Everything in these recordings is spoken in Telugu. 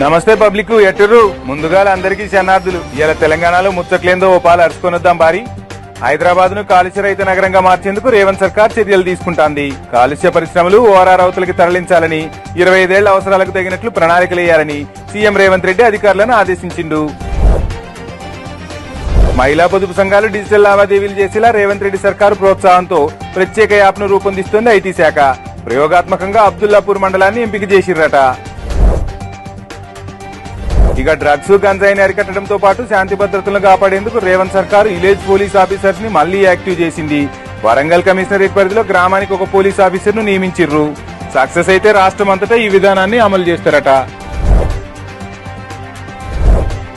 నమస్తే పబ్లిక్ ఎట్టురు ముందుగా అందరికీ శరణార్థులు. ఇలా తెలంగాణలో ముచ్చట్లేందో ఓ పాలు అరుచుకొనొద్దాం బారి హైదరాబాద్ను కాలుష్య రహిత నగరంగా మార్చేందుకు రేవంత్ సర్కార్ చర్యలు తీసుకుంటాంది. కాలుష్య పరిశ్రమలు ఓఆర్ఆర్ అవతలకి తరలించాలని ఇరవై ఐదేళ్ళ అవసరాలకు తగినట్లు ప్రణాళికలేయాలని సీఎం రేవంత్ రెడ్డి అధికారులను ఆదేశించిండు. మహిళా పొదుపు సంఘాలు డిజిటల్ లావాదేవీలు చేసేలా రేవంత్ రెడ్డి సర్కారు ప్రోత్సాహంతో ప్రత్యేక యాప్ను రూపొందిస్తోంది ఐటీ శాఖ. ప్రయోగాత్మకంగా అబ్దుల్లాపూర్ మండలాన్ని ఎంపిక చేసిర్రట. ఇక డ్రగ్స్ గంజాయిని అరికట్టడంతో పాటు శాంతి భద్రతలను కాపాడేందుకు రేవంత్ సర్కార్ విలేజ్ పోలీస్ ఆఫీసర్స్ని మళ్ళీ యాక్టివ్ చేసింది. వరంగల్ కమిషనరేట్ పరిధిలో గ్రామానికి ఒక పోలీస్ ఆఫీసర్ను నియమించిర్రు. సక్సెస్ అయితే రాష్ట్రం అంతటా ఈ విధానాన్ని అమలు చేస్తారట.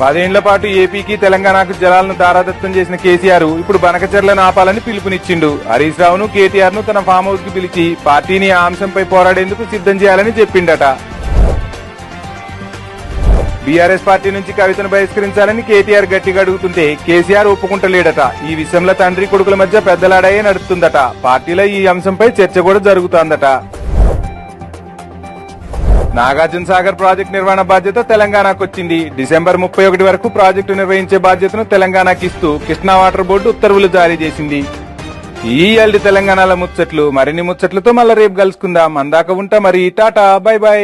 పదేండ్ల పాటు ఏపీకి తెలంగాణకు జలాలను దారాదత్తం చేసిన కేసీఆర్ ఇప్పుడు బనకచెర్లను ఆపాలని పిలుపునిచ్చిండు. హరీష్ రావును కేటీఆర్ను తన ఫామ్ హౌస్కి పిలిచి పార్టీని ఆ అంశంపై పోరాడేందుకు సిద్ధం చేయాలని చెప్పిండట. బీఆర్ఎస్ పార్టీ నుంచి కవితను బహిష్కరించాలని కేటీఆర్ గట్టిగా అడుగుతుంటే కేసీఆర్ ఒప్పుకుంటలేడట. ఈ విషయంలో తండ్రి కొడుకుల మధ్య పెద్దలాడాయే నడుస్తుందట పార్టీలో ఈ అంశంపై చర్చ కూడా జరుగుతోందట. నాగార్జున సాగర్ ప్రాజెక్టు నిర్వహణ బాధ్యత తెలంగాణకు వచ్చింది. డిసెంబర్ ముప్పై ఒకటి వరకు ప్రాజెక్టు నిర్వహించే బాధ్యతను తెలంగాణకి ఇస్తూ కృష్ణా వాటర్ బోర్డు ఉత్తర్వులు జారీ చేసింది. ఈ తెలంగాణలో ముచ్చట్లు మరిన్ని ముచ్చట్లతో మళ్ళీ రేపు కలుసుకుందాం. అందాక ఉంటా మరి. Tata bye bye.